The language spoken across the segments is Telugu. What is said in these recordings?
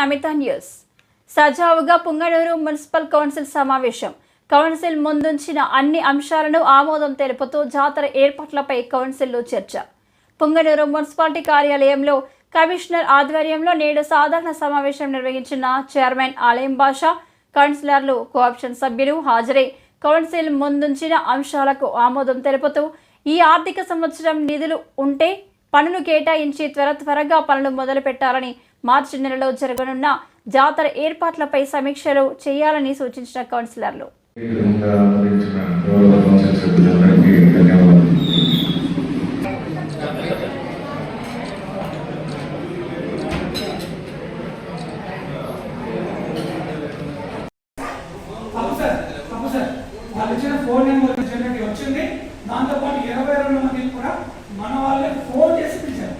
నమిత న్యూస్ సజావుగా పుంగనూరు మున్సిపల్ కౌన్సిల్ సమావేశం. కౌన్సిల్ ముందుంచిన అన్ని అంశాలను ఆమోదం తెలుపుతూ జాతర ఏర్పాట్లపై కౌన్సిల్లో చర్చ. పుంగనూరు మున్సిపాలిటీ కార్యాలయంలో కమిషనర్ ఆధ్వర్యంలో నేడు సాధారణ సమావేశం నిర్వహించిన చైర్మన్ ఆలయం బాషా కౌన్సిలర్లు కోఆప్షన్ సభ్యులు హాజరై కౌన్సిల్ ముందుంచిన అంశాలకు ఆమోదం తెలుపుతూ ఈ ఆర్థిక సంవత్సరం నిధులు ఉంటే పనులు కేటాయించి త్వర త్వరగా పనులు మొదలు పెట్టాలని మార్చి నెలలో జరగనున్న జాతర ఏర్పాట్లపై సమీక్షలు చేయాలని సూచించిన కౌన్సిలర్లు. ఫోన్ నెంబర్ చెప్పి వచ్చింది. దాంతోపాటు ఇరవై రెండు మందికి కూడా మన వాళ్ళే ఫోన్ చేసి పిలిచారు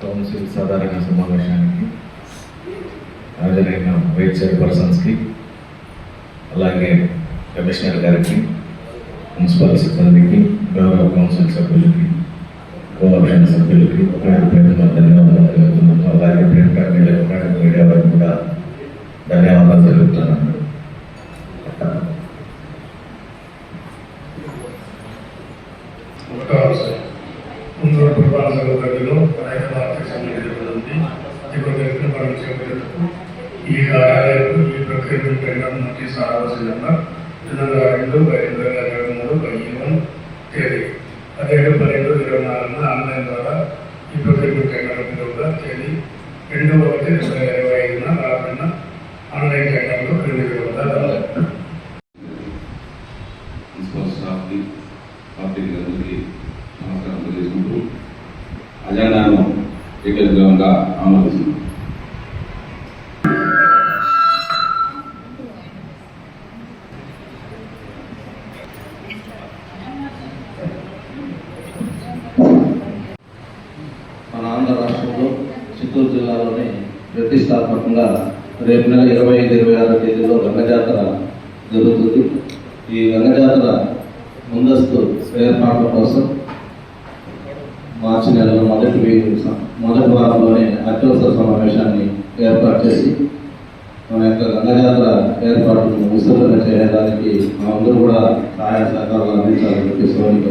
కౌన్సిల్ సాధారణ సమావేశానికి హాజరైన వైస్ చైర్పర్సన్స్కి అలాగే కమిషనర్ గారికి మున్సిపల్ సిబ్బందికి గౌరవ కౌన్సిల్ సభ్యులకి కోఆప్షన్ సభ్యులకి పేరు పేరున ధన్యవాదాలు తెలుపుతున్నాను అలాగే ప్రింట్ మీడియా ఎలక్ట్రానిక్ మీడియా వారికి కూడా ధన్యవాదాలు తెలుపుతున్నాను ముందు పురపాలక ఈ కార్యాలయంలో ఈ ప్రక్రియ పెరగడం మంచి రావాల్సిందన్న రెండు రెండు బై రెండు వేల ఇరవై మూడు పదిహేను తేదీ. పదిహేడు పన్నెండు ఇరవై నాలుగున ఆన్లైన్ ద్వారా ఈ ప్రక్రియ టెండర్ కూడా తేదీ. రెండు ఒకటి రెండు వేల ఇరవై ఐదున రాబడిన ఆన్లైన్ టెండర్లో రెండు వద్ద మున్సిపల్ స్టాఫ్కి పార్టీకి అందరికీ నమస్కారం తెలియజేసుకుంటూ అజెండాను ఏకగ్రీవంగా చిత్తూరు జిల్లాలోని ప్రతిష్టాత్మకంగా రేపు నెల ఇరవై ఐదు ఇరవై ఆరు తేదీలో రంగజాతర జరుగుతుంది. ఈ రంగజాతర ముందస్తు ఏర్పాట్ల కోసం మార్చి నెలలో మొదటి మొదటి వారంలోనే అత్యవసర సమావేశాన్ని ఏర్పాటు చేసి మన యొక్క రంగజాతర ఏర్పాటును విస్తృతంగా చేయడానికి మా అందరూ కూడా సహాయ సహకారాలు అందించాలని చెప్పి సోనిక